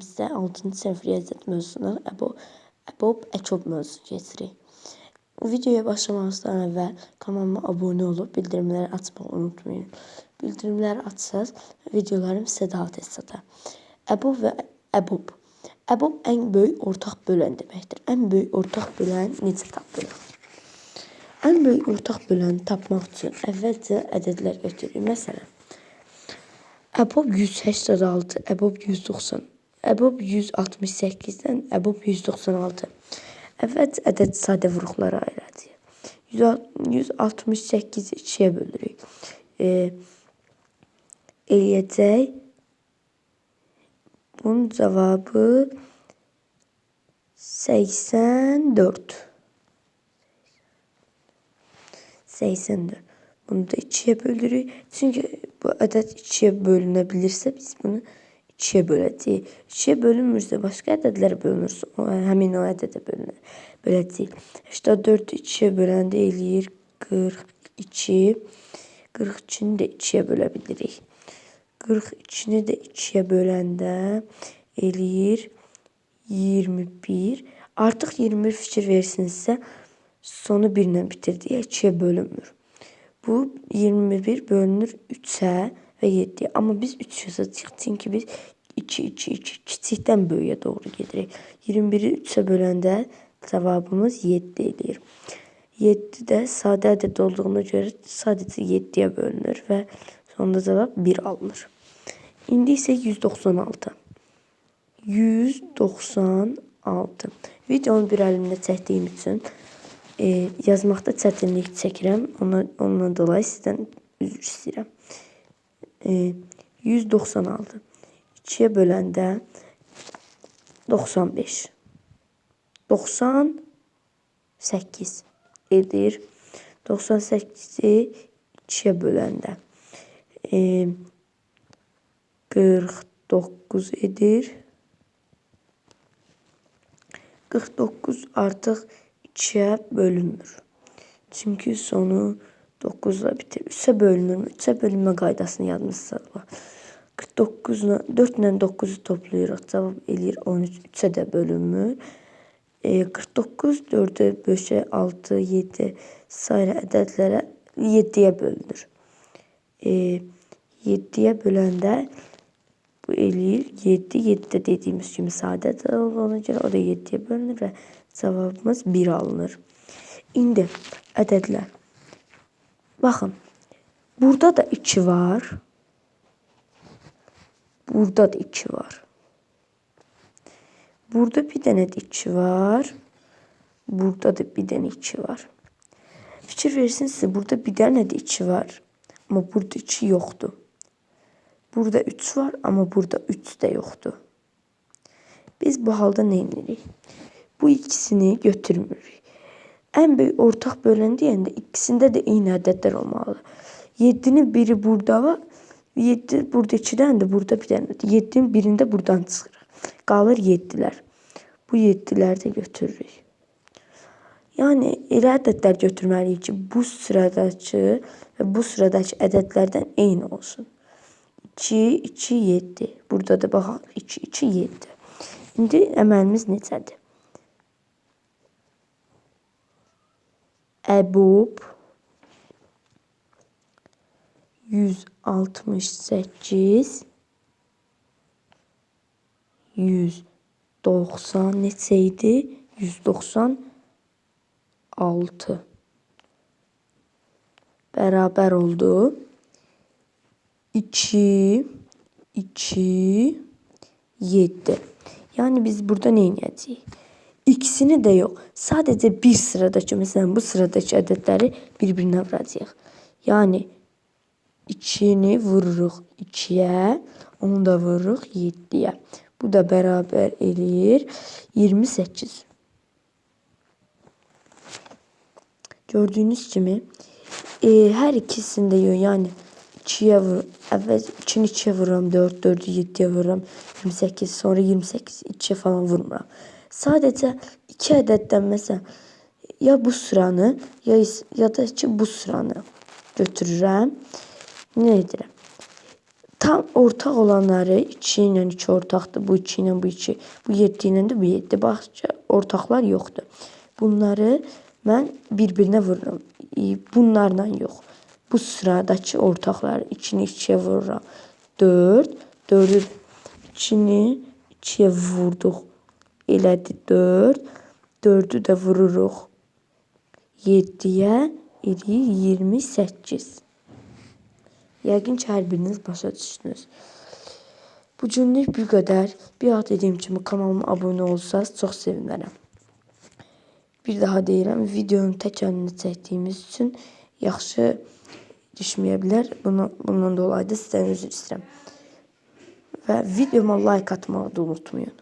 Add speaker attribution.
Speaker 1: Sizə 6-cı sinif riyaziyyat mövzusundan EBOB, EBOB, EÇOB mövzusu keçirik. Videoya başlamamızdan əvvəl kanalıma abunə olub bildirimləri açmağı unutmayın. Bildirimləri açsaz videolarım sizə daha tez çatar. EBOB və EBOB. EBOB ən böyük ortaq bölən deməkdir. Ən böyük ortaq bölən necə tapılır? Ən böyük ortaq böləni tapmaq üçün əvvəlcə ədədlər götürürük. Məsələn, EBOB 186, EBOB 190, EBOB 168-dən EBOB 196. Əvvəlcə ədəd sadə vuruqlara ayıracağıq. 168-i 2-yə bölürük. E, eləyəcək bunun cavabı 84. 84. Bunu da 2'ye bölürük. Çünkü bu ədəd 2'ye bölünebilirse biz bunu 2'ye böləcəyik. 2'ye bölünmürsə başqa ədədlər bölünürsə o, həmin o ədədə bölünür. Böləcəyik. 84 2'ye böləndə eləyir 42. 42-ni də 2'ye bölə bilirik. 42-ni də 2'ye böləndə eləyir 21. Artıq 21 fikir versinizsə sonu 1 ilə bitir deyə 2'ye bölünmür. Bu 21 bölünür 3'e ve 7'ye. Ama biz 3 yazacağıq. Çünki biz 2, 2, 2 kiçikdən böyüyə doğru gedirik. 21'i 3'e böləndə cavabımız 7 eləyir. 7 də sadə ədəd olduğuna görə sadəcə 7-yə bölünür və sonunda cavab 1 alınır. İndi isə 196. 196. Videonu bir əlimlə çəkdiyim üçün e, yazmaqda çətinlik çəkirəm. Ona, ondan dolayı sizdən üzr istəyirəm. E, 196. 2-yə böləndə 95. 98 edir. 98-i 2-yə böləndə e, 49 edir. 49 artıq 2'ye bölünmür. Çünkü sonu 9 ile bitir. 3'e bölünür mü? 3'e bölünmə qaydasını yadınızda saxla. 49 ilə 4 ilə 9-u toplayırıq. Cavab eləyir 13. 3-ə də bölünmür. E, 49 4-ə 5-ə 6, 7 sairə ədədlərə 7-yə bölünür. E, 7-yə böləndə bu eləyir 7. 7 də dediyimiz kimi sadədir. Ona görə o da 7-yə bölünür və cevabımız 1 alınır. İndi ədədlər. Baxın. Burada da 2 var. Burada da 2 var. Burada bir dənə də 2 var. Burada da bir dənə 2 var. Fikir versinizsə burada bir dənə də 2 var. Amma burada 2 yoxdur. Burada 3 var amma burada 3 də yoxdur. Biz bu halda nə edirik? Bu ikisini götürmürük. En büyük ortak bölen deyəndə ikisində də eyni ədədlər olmalı. 7-nin biri burada var. 7 burada 2 dənədir, burada bir dənədir. 7-nin birində buradan çıxır. Qalır 7-lər. Bu 7-ləri də götürürük. Yəni elə ədədlər götürməliyik ki, bu sıradakı və bu sıradakı ədədlərdən eyni olsun. 2, 2, 7. Burada da baxaq 2, 2, 7. İndi əməlimiz necədir? EBOB 168 190 neçəydi? 196 beraber oldu. 2 2 7 Yani biz burada ne edeceğiz? İkisini de yok. Sadece bir sıradaki mesela bu sıradaki ədədləri bir-birinə vuracağıq. Yəni 2-ni vururuq 2-yə, onu da vururuq 7-yə. Bu da bərabər eləyir 28. Gördüyünüz kimi e, hər ikisində yox, yəni 2-yə vur, əvvəl 2-ni 2-yə vururam, 4, 4-ü 7-yə vururam, 28, sonra 28, 2-yə falan vurmuram. Sadece iki ədəddən mesela ya bu sıranı ya, ya da ki bu sıranı götürürəm. Nə tam ortaq olanları 2 ilə 2 ortaqdır. Bu 2 ilə bu 2. Bu 7 ilə də bu 7. Başqa ortaqlar yoxdur. Bunları mən bir-birinə vururam. Bunlarla yox. Bu sıradakı ortaqları 2-ni 2-yə vururam. 4, 4-ü 2-ni 2-yə vurduq. Elədi 4. 4-ü də vururuq 7-yə eləyir 28. Yəqin ki, hər biriniz başa düşdünüz. Bu günlük bu qədər. Bir daha dediyim kimi kanalıma abunə olsanız çox sevinərəm. Bir daha deyirəm, videonun tək əlini çəkdiyimiz üçün yaxşı düşməyə bilər. Bunu, bundan dolayı da sizdən üzr istəyirəm. Və videoma like atmağı da unutmayın.